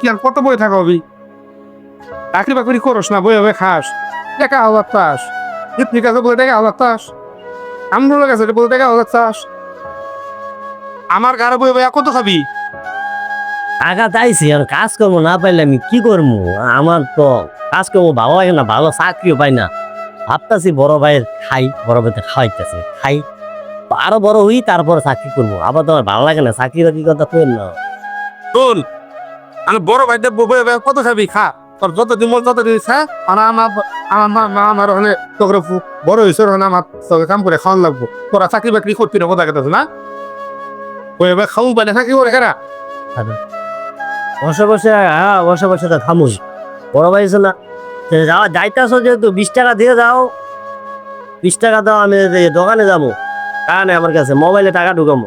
কি আর কত বই থাকা চাকরি বাকরি করস না, বই হবে খাস। টাকা হাজার চাস ঠিক আছে হাজার চাস চাস আমার গাড়ি বই বই কত খাবি? টাকা চাইছি আর কাজ করব না পাইলে আমি কি করব আমার তো কাজ করব, ভালো লাগে না, ভালো চাকরিও পাই না। ভাবতাছি বড় ভাইয়ের খাই বড় ভাইতে খাওয়াইতেছে খাই। আরও বড় হই তারপর চাকরি করব। আবার তো আমার ভালো লাগে না চাকরি বাকরি কথা কই না। শোন আমি বড় বই কত খাবি খা। তোর যত দিন তত দিন খা। আর আমার আমার মা আমার হলে তোকে বড় হয়েছে হলে আমার তোকে কাম করে খাওয়ান লাগবো। তোরা চাকরি বাকরি করবি না কথা না? বই বই খাও পালে থাকি করে কেনা বসে বসে হ্যাঁ বসে বসে তো থামুই বড় ভাই না যাওয়া যাইতেছো যেহেতু বিশ টাকা দিয়ে যাও, বিশ টাকা দাও, আমি দোকানে যাব। কারণে আমার কাছে মোবাইলে টাকা ঢুকাবো।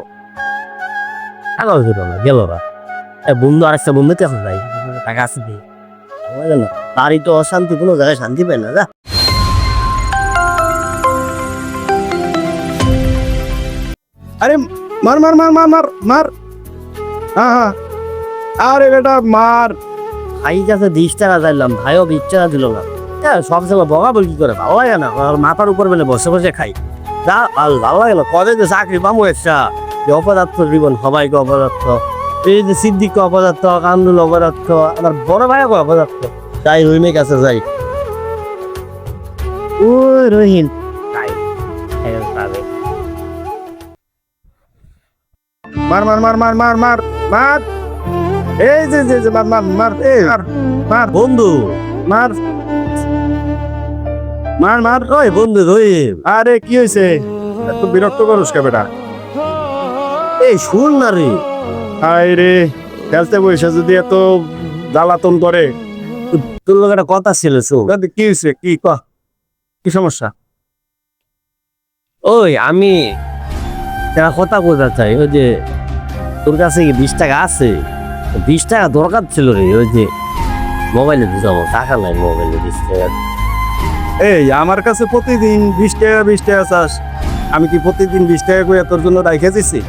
টাকা ঢুকাবো না, গেল এ, বন্ধু আরেকটা বন্ধুতে আছে, যাই। টাকা আছে না বাড়ি তো অশান্তি, কোনো জায়গায় শান্তি পায় না, যা। আরে, মার মার মার মার মার মার। হ্যাঁ হ্যাঁ। আরে বেটা, মার। ভাই কাছে বিশ টাকা চাইলাম ভাইও বিশ টাকা দিল না। হ্যাঁ সবসময় বকা বল কি করে, ভালো লাগে না, আর মাথার উপর বেলে বসে বসে খাই। যা আর ভালো লাগে না, কবে যে চাকরি পাবো একটা অপদার্থ জীবন সবাইকে অপদার্থ। এই যে সিদ্দিককে অপদার্থ কান্দুল অপদার্থ, আমার বড় ভাইকে অপদার্থ। যাই রহিমের কাছে যাই। ও পাবে। মার মার মার মার মার মার মার। এই যে যে যে মার মার মার মার বন্ধু। মার। মার মার ওই বন্ধু রহিম আরে কি হয়েছে এত বিরক্ত করস কে বেটা? এই শুন না রে। আয় রে খেলতে বসে যদি এত জ্বালাতন করে। তোর লোক একটা কথা ছিল কি হয়েছে কি ক? কি সমস্যা? ওই আমি একটা কথা বোঝা চাই। ওই যে তোর কাছে কি বিশ টাকা আছে? বিশ টাকা দরকার ছিল রে ওই যে মোবাইলে যাব টাকা নাই মোবাইলে বিশ টাকা। এই আমার কাছে প্রতিদিন বিশ টাকা বিশ টাকা চাস। আমি কি প্রতিদিন বিশ টাকা করে তোর জন্য রাইখে দিছি?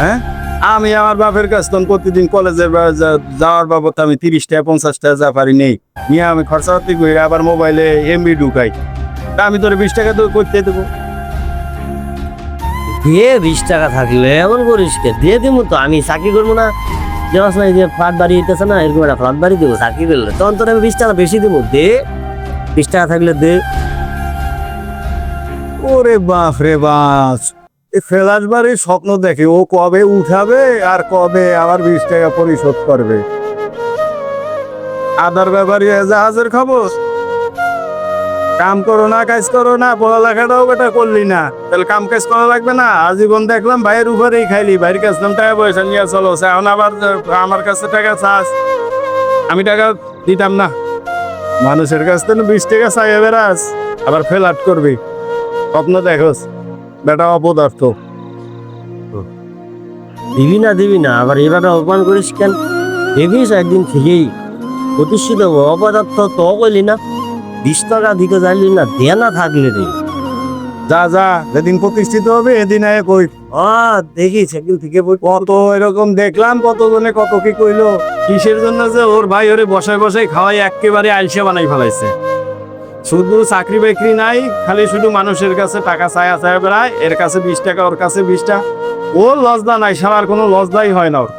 হ্যাঁ? আমি আমার বাপের কাছ তখন প্রতিদিন কলেজে যাওয়ার বাবদ আমি তিরিশ টাকা পঞ্চাশ টাকা যা পারি নেই। নিয়ে আমি খরচাপাতি করি আবার মোবাইলে এমবি ঢুকাই। তা আমি তোর বিশ টাকা তো করতে দেবো। দিয়ে বিশ টাকা থাকলে এমন করিস কে? দিয়ে দিব তো আমি চাকরি করব না। যেমন নাই যে ফ্ল্যাট বাড়ি দিতেছে না, এরকম একটা ফ্ল্যাট বাড়ি দেবো, চাকরি করলে। তখন তোর আমি বিশ টাকা বেশি দেবো, দে। বিশ টাকা থাকলে দে। ওরে বাপ রে বাস ফেলাস বাড়ির স্বপ্ন দেখে, ও কবে উঠাবে আর কবে আবার বিশ টাকা পরিশোধ করবে? আদার ব্যাপারী জাহাজের খবর? কাম করো না, কাজ করো না, পড়ালেখাটাও বেটা করলি না। তাহলে কাম কাজ করা লাগবে না? আজীবন দেখলাম ভাইয়ের উপরেই খাইলি। ভাইয়ের কাছ টাকা পয়সা নিয়ে চলো। এখন আবার, আমার কাছে টাকা চাস। আমি টাকা দিতাম না। মানুষের কাছ থেকে বিশ টাকা চাইয়ে বেড়াস, আবার ফেলাট করবি। স্বপ্ন দেখোস, বেটা অপদার্থ। দিবি না দিবি না, আবার এভাবে অপমান করিস কেন? দেখিস একদিন ঠিকই প্রতিষ্ঠিত। অপদার্থ তো কইলি না। বিশ টাকা দিকে জানলি না দেয়া না থাকলে রে। যা যা যেদিন প্রতিষ্ঠিত হবে এদিন আয় কই। ও দেখিস একদিন থেকে বই কত এরকম দেখলাম কত জনে কত কি কইলো। কিসের জন্য যে ওর ভাই ওরে বসায় বসায় খাওয়াই একেবারে আলসে বানাই ফেলাইছে। শুধু চাকরি বাকরি নাই খালি শুধু মানুষের কাছে টাকা চায়া চায়া বেড়ায় এর কাছে বিশ টাকা ওর কাছে বিশ টাকা। ওর লজদা নাই সারার কোনো লজদাই হয় না ওর।